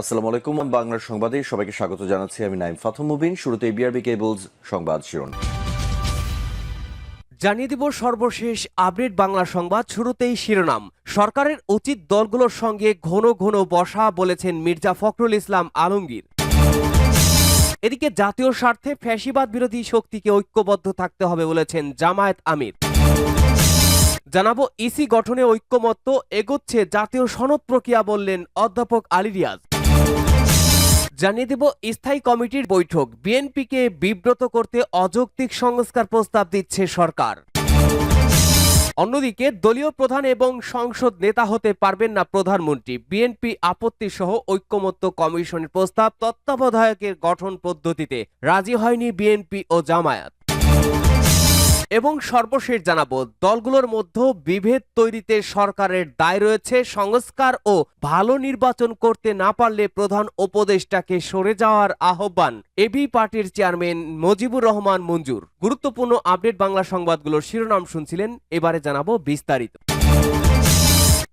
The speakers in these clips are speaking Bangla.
আসসালামু আলাইকুম বাংলার সংবাদে সবাইকে স্বাগত জানাচ্ছি। আমি নাইম ফাথম মুবিন, শুরুতে বিআরবি কেবলস সংবাদ জানিয়ে দিব সর্বশেষ আপডেট বাংলা সংবাদ শুরুতেই শিরোনাম। সরকারের উচিত দলগুলোর সঙ্গে ঘন ঘন বসা বলেছেন মির্জা ফখরুল ইসলাম আলমগীর। এদিকে জাতীয় স্বার্থে ফ্যাসিবাদ বিরোধী শক্তিকে ঐক্যবদ্ধ থাকতে হবে বলেছেন জামায়াত আমির। জানাব, ইসি গঠনে ঐক্যমত্য এগোচ্ছে জাতীয় সনদ প্রক্রিয়া বললেন অধ্যাপক আলী রিয়াজ। জানিয়ে দেব স্থায়ী কমিটির বৈঠক। বিএনপিকে বিব্রত করতে অযৌক্তিক সংস্কার প্রস্তাব দিচ্ছে সরকার। অন্যদিকে দলীয় প্রধান এবং সংসদ নেতা হতে পারবেন না প্রধানমন্ত্রী। বিএনপি আপত্তি সহ ঐক্যমত্য কমিশনের প্রস্তাব তত্ত্বাবধায়কের গঠন পদ্ধতিতে। রাজি হয়নি বিএনপি ও জামায়াত। এবং সর্বশেষ জানাব, দলগুলোর মধ্যে বিভেদ তৈরিতে সরকারের দায় রয়েছে, সংস্কার ও ভালো নির্বাচন করতে না পারলে প্রধান উপদেষ্টাকে সরে যাওয়ার আহ্বান এবি পার্টির চেয়ারম্যান মজিবুর রহমান মঞ্জুর। গুরুত্বপূর্ণ আপডেট বাংলা সংবাদগুলোর শিরোনাম শুনছিলেন, এবারে জানাব বিস্তারিত।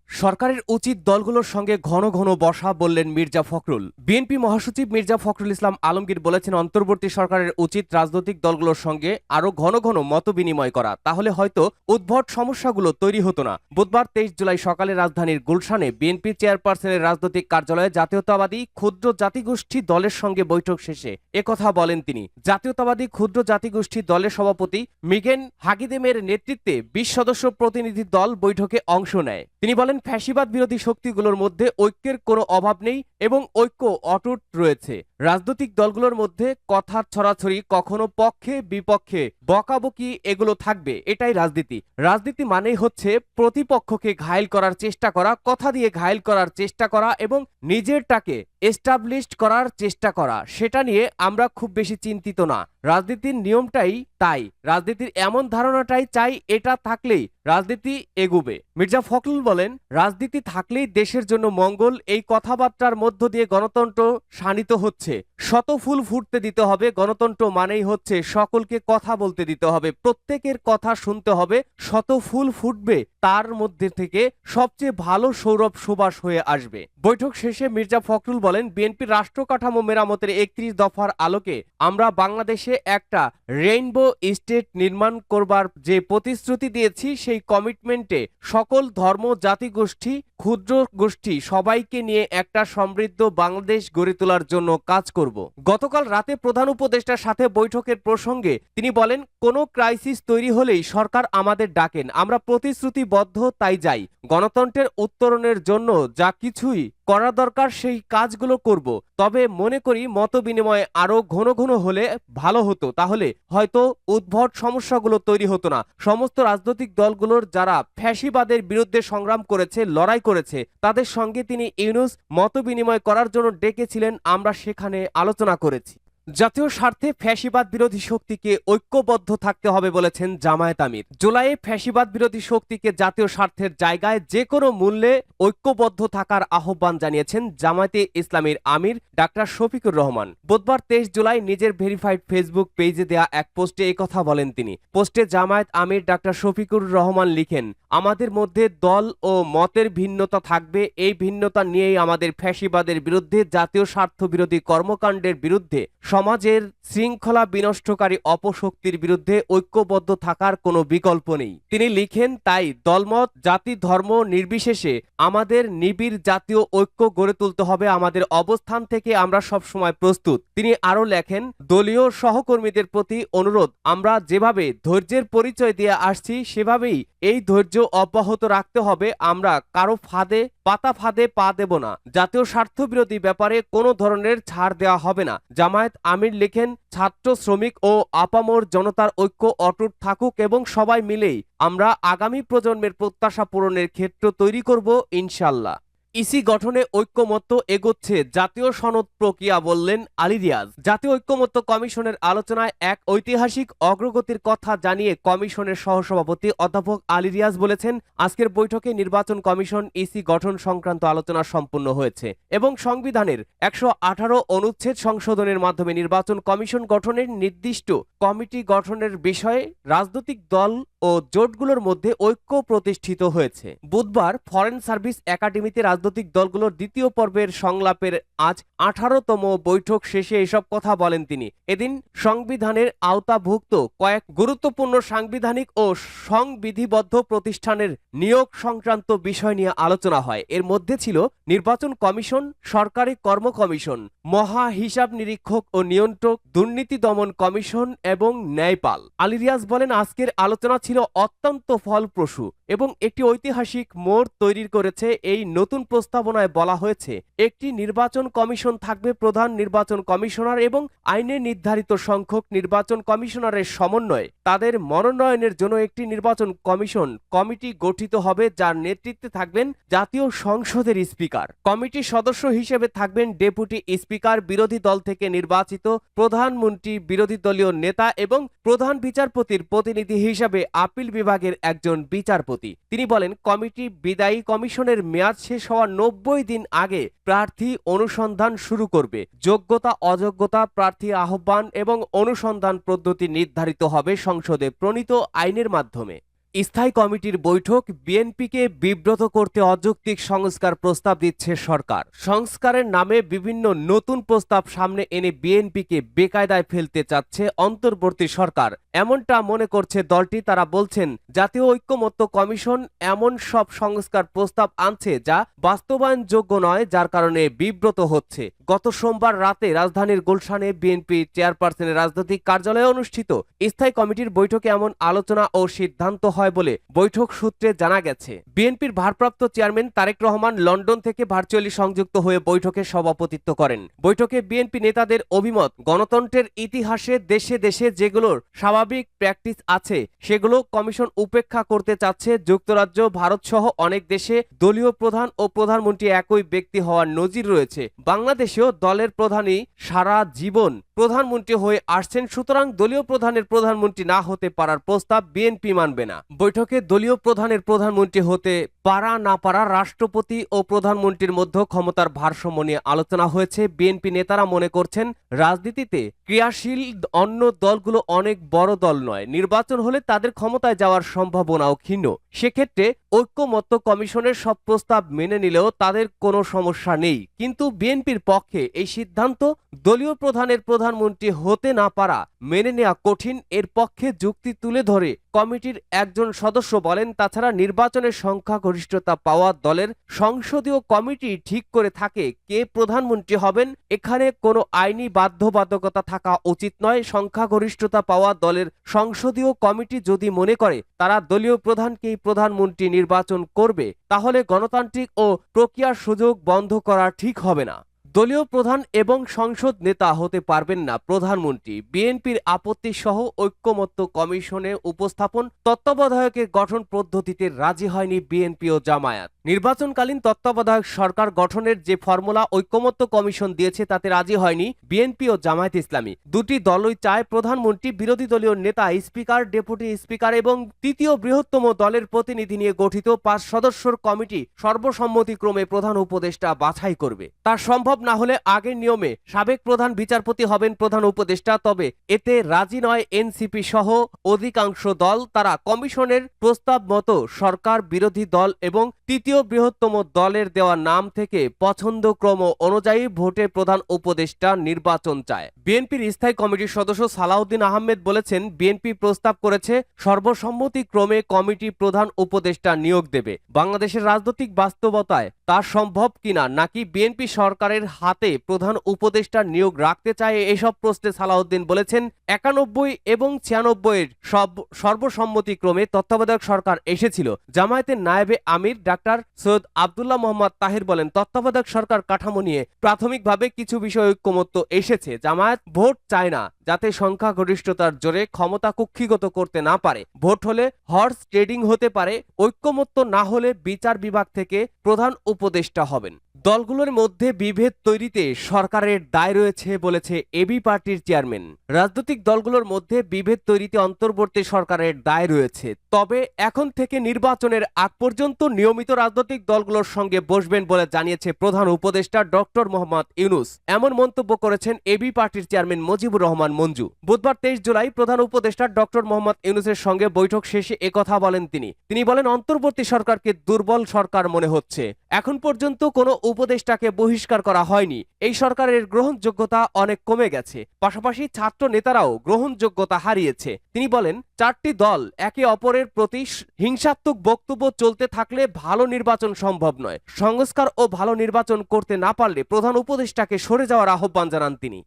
সরকারের উচিত দলগুলোর সঙ্গে ঘন ঘন বসা বললেন মির্জা ফখরুল। বিএনপি মহাসচিব মির্জা ফখরুল ইসলাম আলমগীর বলেছেন, অন্তর্বর্তী সরকারের উচিত রাজনৈতিক দলগুলোর সঙ্গে আরও ঘন ঘন মত বিনিময় করা। তাহলে হয়তো উদ্ভট সমস্যাগুলো তৈরি হতো না। বুধবার তেইশ জুলাই সকালে রাজধানীর গুলশানে বিএনপি চেয়ারপারসনের রাজনৈতিক কার্যালয়ে জাতীয়তাবাদী ক্ষুদ্র জাতিগোষ্ঠী দলের সঙ্গে বৈঠক শেষে একথা বলেন তিনি। জাতীয়তাবাদী ক্ষুদ্র জাতিগোষ্ঠী দলের সভাপতি মিগেন হাগিদেমের নেতৃত্বে বিশ সদস্য প্রতিনিধি দল বৈঠকে অংশ নেয়। তিনি বলেন ফ্যাসিবাদ বিরোধী শক্তিগুলোর মধ্যে ঐক্যের কোনো অভাব নেই এবং ঐক্য অটুট রয়েছে। রাজনৈতিক দলগুলোর মধ্যে কথার ছড়াছড়ি কখনো পক্ষে, বিপক্ষে, বকাবকি এগুলো থাকবে, এটাই রাজনীতি। রাজনীতি মানেই হচ্ছে প্রতিপক্ষকে ঘায়েল করার চেষ্টা করা, কথা দিয়ে ঘায়েল করার চেষ্টা করা এবং নিজেরটাকে এস্টাবলিশড করার চেষ্টা করা, সেটা নিয়ে আমরা খুব বেশি চিন্তিত না। রাজনীতির নিয়মটাই তাই, রাজনীতির এমন ধারণাটাই চাই, এটা থাকলেই রাজনীতি এগুবে। মির্জা ফখরুল বলেন, রাজনীতি থাকলেই দেশের জন্য মঙ্গল, এই কথাবার্তার মধ্য দিয়ে গণতন্ত্র শানিত হচ্ছে। 대체 শত ফুল ফুটতে দিতে হবে, গণতন্ত্র মানেই হচ্ছে সকলকে কথা বলতে দিতে হবে, প্রত্যেকের কথা শুনতে হবে শত ফুল ফুটবে, তার মধ্যে থেকে সবচেয়ে ভালো সৌরভ সুবাস হয়ে আসবে। বৈঠক শেষে মির্জা ফখরুল বলেন, বিএনপির রাষ্ট্র কাঠামো মেরামতের একত্রিশ দফার আলোকে আমরা বাংলাদেশে একটা রেইনবো স্টেট নির্মাণ করবার যে প্রতিশ্রুতি দিয়েছি, সেই কমিটমেন্টে সকল ধর্ম জাতিগোষ্ঠী ক্ষুদ্র গোষ্ঠী সবাইকে নিয়ে একটা সমৃদ্ধ বাংলাদেশ গড়ে তোলার জন্য কাজ করব। গতকাল রাতে প্রধান উপদেষ্টার সাথে বৈঠকের প্রসঙ্গে তিনি বলেন, কোনো ক্রাইসিস তৈরি হলেই সরকার আমাদের ডাকেন, আমরা প্রতিশ্রুতিবদ্ধ তাই যাই। গণতন্ত্রের উত্তরণের জন্য যা কিছুই করা দরকার সেই কাজগুলো করব। তবে মনে করি মত বিনিময় আরও ঘন ঘন হলে ভালো হতো। তাহলে হয়তো উদ্ভট সমস্যাগুলো তৈরি হতো না। সমস্ত রাজনৈতিক দলগুলোর যারা ফ্যাসিবাদের বিরুদ্ধে সংগ্রাম করেছে, লড়াই করেছে, তাদের সঙ্গে তিনি ইউনুস মত বিনিময় করার জন্য ডেকেছিলেন, আমরা সেখানে আলোচনা করেছি। জাতীয় স্বার্থে ফ্যাসিবাদ বিরোধী শক্তিকে ঐক্যবদ্ধ থাকতে হবে বলেছেন জামায়াত আমির। জুলাইয়ে ফ্যাসিবাদ বিরোধী শক্তিকে জাতীয় স্বার্থের জায়গায় যে কোনো মূল্যে ঐক্যবদ্ধ থাকার আহ্বান জানিয়েছেন জামায়াতে ইসলামীর আমির ডাক্তার শফিকুর রহমান। বুধবার তেইশ জুলাই নিজের ভেরিফাইড ফেসবুক পেজে দেয়া এক পোস্টে কথা বলেন তিনি। পোস্টে জামায়াত আমির ডাক্তার শফিকুর রহমান লিখেন, আমাদের মধ্যে দল ও মতের ভিন্নতা থাকবে। এই ভিন্নতা নিয়েই আমাদের ফ্যাসিবাদের বিরুদ্ধে জাতীয় স্বার্থ বিরোধী কর্মকাণ্ডের বিরুদ্ধে সমাজের শৃঙ্খলা বিনষ্টকারী অপশক্তির বিরুদ্ধে ঐক্যবদ্ধ থাকার কোনো বিকল্প নেই। তিনি লিখেন, তাই দলমত, জাতি, ধর্ম নির্বিশেষে আমাদের নিবিড় জাতীয় ঐক্য গড়ে তুলতে হবে। আমাদের অবস্থান থেকে আমরা সব সময় প্রস্তুত। তিনি আরও লেখেন, দলীয় সহকর্মীদের প্রতি অনুরোধ, আমরা যেভাবে ধৈর্যের পরিচয় দিয়ে আসছি, সেভাবেই এই ধৈর্য অব্যাহত রাখতে হবে। আমরা কারও ফাঁদে, পাতা ফাঁদে পা দেব না। জাতীয় স্বার্থ বিরোধী ব্যাপারে কোনো ধরনের ছাড় দেওয়া হবে না। জামায়াত আমির লেখেন, ছাত্র, শ্রমিক ও আপামর জনতার ঐক্য অটুট থাকুক এবং সবাই মিলেই আমরা আগামী প্রজন্মের প্রত্যাশা পূরণের ক্ষেত্র তৈরি করব ইনশাল্লাহ। ইসি গঠনে ঐক্যমত্য এগোচ্ছে জাতীয় সনদ প্রক্রিয়া বললেন আলী রিয়াজ। জাতীয় ঐক্যমত্য কমিশনের আলোচনায় এক ঐতিহাসিক অগ্রগতির কথা জানিয়ে কমিশনের সহসভাপতি অধ্যাপক আলী রিয়াজ বলেছেন, আজকের বৈঠকে নির্বাচন কমিশন ইসি গঠন সংক্রান্ত আলোচনা সম্পন্ন হয়েছে এবং সংবিধানের একশো আঠারো অনুচ্ছেদ সংশোধনের মাধ্যমে নির্বাচন কমিশন গঠনের নির্দিষ্ট কমিটি গঠনের বিষয়ে রাজনৈতিক দল ও জোটগুলোর মধ্যে ঐক্য প্রতিষ্ঠিত হয়েছে। বুধবার ফরেন সার্ভিস একাডেমিতে রাজনৈতিক দলগুলোর দ্বিতীয় পর্বের সংলাপের আজ আঠারোতম বৈঠক শেষে এসব কথা বলেন তিনি। এদিন সংবিধানের আওতাভুক্ত কয়েক গুরুত্বপূর্ণ সাংবিধানিক ও সংবিধিবদ্ধ প্রতিষ্ঠানের নিয়োগ সংক্রান্ত বিষয় নিয়ে আলোচনা হয়। এর মধ্যে ছিল নির্বাচন কমিশন, সরকারি কর্ম কমিশন মহা হিসাব নিরীক্ষক ও নিয়ন্ত্রক দুর্নীতি দমন কমিশন এবং ন্যায়পাল। আলিরিয়াজ বলেন, আজকের আলোচনা ছিল অত্যন্ত ফলপ্রসূ এবং একটি ঐতিহাসিক মোড় তৈরি করেছে এই নতুন প্রস্তাবনায় বলা হয়েছে। একটি নির্বাচন কমিশন থাকবে প্রধান নির্বাচন কমিশনার এবং আইনে নির্ধারিত সংখ্যক নির্বাচন কমিশনারের সমন্বয়ে। তাদের মনোনয়নের জন্য একটি নির্বাচন কমিশন, কমিটি গঠিত হবে যার নেতৃত্বে থাকবেন জাতীয় সংসদের স্পিকার। কমিটির সদস্য হিসেবে থাকবেন ডেপুটি স্পিকার, বিরোধী দল থেকে নির্বাচিত প্রধানমন্ত্রী, বিরোধী দলীয় নেতা এবং প্রধান বিচারপতির প্রতিনিধি হিসাবে আপিল বিভাগের একজন বিচারপতি। তিনি বলেন, কমিটি বিদায়ী কমিশনের মেয়াদ শেষ হওয়ার নব্বই দিন আগে প্রার্থী অনুসন্ধান শুরু করবে। যোগ্যতা, অযোগ্যতা, প্রার্থী আহ্বান এবং অনুসন্ধান পদ্ধতি নির্ধারিত হবে সংসদে প্রণীত আইনের মাধ্যমে। স্থায়ী কমিটির বৈঠক বিএনপিকে বিব্রত করতে অযৌক্তিক সংস্কার প্রস্তাব দিচ্ছে সরকার। সংস্কারের নামে বিভিন্ন নতুন প্রস্তাব সামনে এনে বিএনপিকে বেকায়দায় ফেলতে চাচ্ছে অন্তর্বর্তী সরকার। এমনটা মনে করছে দলটি, তারা বলছেন, জাতীয় ঐক্যমত্য কমিশন এমন সব সংস্কার প্রস্তাব আনছে যা বাস্তবায়নযোগ্য নয়, যার কারণে বিব্রত হচ্ছে। গত সোমবার রাতে রাজধানীর গুলশানে বিএনপি চেয়ারপারসনের রাজনৈতিক কার্যালয়ে অনুষ্ঠিত স্থায়ী কমিটির বৈঠকে এমন আলোচনা ও সিদ্ধান্ত হয়। বলে বৈঠক সূত্রে জানা গেছে। বিএনপির ভারপ্রাপ্ত চেয়ারম্যান তারেক রহমান লন্ডন থেকে ভার্চুয়ালি সংযুক্ত হয়ে বৈঠকে সভাপতিত্ব করেন। বৈঠকে বিএনপি নেতাদের অভিমত, গণতন্ত্রের ইতিহাসে দেশে দেশে যেগুলোর স্বাভাবিক প্র্যাকটিস আছে, সেগুলো কমিশন উপেক্ষা করতে চাচ্ছে। যুক্তরাজ্য, ভারত সহ অনেক দেশে দলীয় প্রধান ও প্রধানমন্ত্রী একই ব্যক্তি হওয়ার নজির রয়েছে। বাংলাদেশেও দলের প্রধানই সারা জীবন প্রধানমন্ত্রী হয়ে আসছেন, সুতরাং দলীয় প্রধানের প্রধানমন্ত্রী না হতে পারার প্রস্তাব বিএনপি মানবে না। বৈঠকে দলীয় প্রধানের প্রধানমন্ত্রী হতে পারা না পারা রাষ্ট্রপতি ও প্রধানমন্ত্রীর মধ্যে ক্ষমতার ভারসাম্য নিয়ে আলোচনা হয়েছে। বিএনপি নেতারা মনে করছেন, রাজনীতিতে ক্রিয়াশীল অন্য দলগুলো অনেক বড় দল নয়। নির্বাচন হলে তাদের ক্ষমতায় যাওয়ার সম্ভাবনাও ক্ষীণ। সেক্ষেত্রে ঐক্যমত্য কমিশনের সব প্রস্তাব মেনে নিলেও তাদের কোনো সমস্যা নেই। কিন্তু বিএনপির পক্ষে এই সিদ্ধান্ত দলীয় প্রধানের প্রধানমন্ত্রী হতে না পারা মেনে নেওয়া কঠিন। এর পক্ষে যুক্তি তুলে ধরে কমিটির একজন সদস্য বলেন, তাছাড়া নির্বাচনের সংখ্যাগরিষ্ঠতা পাওয়া দলের সংসদীয় কমিটি ঠিক করে থাকে কে প্রধানমন্ত্রী হবেন, এখানে কোনো আইনি বাধ্যবাধকতা থাকা উচিত নয়। সংখ্যাগরিষ্ঠতা পাওয়া দলের সংসদীয় কমিটি যদি মনে করে, তারা দলীয় প্রধানকেই প্রধানমন্ত্রী নির্বাচন করবে, তাহলে গণতান্ত্রিক ও প্রক্রিয়ার সুযোগ বন্ধ করা ঠিক হবে না। দলীয় প্রধান এবং সংসদ নেতা হতে পারবেন না প্রধানমন্ত্রী। বিএনপির আপত্তি সহ ঐক্যমত্য কমিশনে উপস্থাপন তত্ত্বাবধায়কের গঠন পদ্ধতিতে রাজি হয়নি বিএনপি ও জামায়াত। নির্বাচনকালীন তত্ত্বাবধায়ক সরকার গঠনের যে ফর্মুলা ঐক্যমত্য কমিশন দিয়েছে তাতে রাজি হয়নি বিএনপি ও জামায়াত ইসলামী। দুটি দলই চায় প্রধানমন্ত্রী, বিরোধী দলীয় নেতা, স্পিকার, ডেপুটি স্পিকার এবং তৃতীয় বৃহত্তম দলের প্রতিনিধি নিয়ে গঠিত পাঁচ সদস্যর কমিটি সর্বসম্মতিক্রমে প্রধান উপদেষ্টা বাছাই করবে। তা সম্ভব না হলে আগের নিয়মে সাবেক প্রধান বিচারপতি হবেন প্রধান উপদেষ্টা, তবে এতে রাজি নয় এনসিপি সহ অধিকাংশ দল। তারা কমিশনের প্রস্তাব মতো সরকার, বিরোধী দল এবং তৃতীয় বৃহত্তম দলের দেওয়া নাম থেকে পছন্দক্রম অনুযায়ী ভোটে প্রধান উপদেষ্টা নির্বাচন চায়। বিএনপির স্থায়ী কমিটির সদস্য সালাউদ্দিন আহমেদ বলেছেন, বিএনপি প্রস্তাব করেছে, সর্বসম্মতিক্রমে কমিটি প্রধান উপদেষ্টা নিয়োগ দেবে। বাংলাদেশের রাজনৈতিক বাস্তবতায় তা সম্ভব কিনা, নাকি বিএনপি সরকারের হাতে প্রধান উপদেষ্টা নিয়োগ রাখতে চায়, এসব প্রশ্নে সালাউদ্দিন বলেছেন, একানব্বই এবং ছিয়ানব্বই এর সব সর্বসম্মতিক্রমে তত্ত্বাবধায়ক সরকার এসেছিল। জামায়াতের নায়েবে আমির ডাক্তার সৈয়দ আবদুল্লাহ মোহাম্মদ তাহির বলেন, তত্ত্বাবধায়ক সরকার কাঠামো নিয়ে প্রাথমিকভাবে কিছু বিষয়ে ঐক্যমত্য এসেছে। জামায়াত ভোট চায় না, যাতে সংখ্যাগরিষ্ঠতার জোরে ক্ষমতা কুক্ষিগত করতে না পারে। ভোট হলে হর্স ট্রেডিং হতে পারে। ঐক্যমত্য না হলে বিচার বিভাগ থেকে প্রধান উপদেষ্টা হবেন। দলগুলোর মধ্যে বিভেদ তৈরিতে সরকারের দায় রয়েছে বলেছে এবি পার্টির চেয়ারম্যান। রাজনৈতিক দলগুলোর মধ্যে বিভেদ তৈরিতে অন্তর্বর্তী সরকারের দায় রয়েছে। তবে এখন থেকে নির্বাচনের আগ পর্যন্ত নিয়মিত রাজনৈতিক দলগুলোর সঙ্গে বসবেন বলে জানিয়েছে প্রধান উপদেষ্টা ডক্টর মোহাম্মদ ইউনুস। এমন মন্তব্য করেছেন এবি পার্টির চেয়ারম্যান মুজিবুর রহমান মঞ্জু। বুধবার তেইশ জুলাই প্রধান উপদেষ্টা ডক্টর মোহাম্মদ ইউনুসের সঙ্গে বৈঠক শেষে একথা বলেন তিনি। তিনি বলেন, অন্তর্বর্তী সরকারকে দুর্বল সরকার মনে হচ্ছে। এখন পর্যন্ত কোনো উপদেষ্টাকে বহিষ্কার করা হয়নি। এই সরকারের গ্রহণযোগ্যতা অনেক কমে গেছে। পাশাপাশি ছাত্র নেতারাও গ্রহণযোগ্যতা হারিয়েছে। তিনি বলেন, চারটি দল একে অপরের প্রতি হিংসাত্মক বক্তব্য চলতে থাকলে ভালো নির্বাচন সম্ভব নয়। সংস্কার ও ভালো নির্বাচন করতে না পারলে প্রধান উপদেষ্টাকে সরে যাওয়ার আহ্বান জানান তিনি।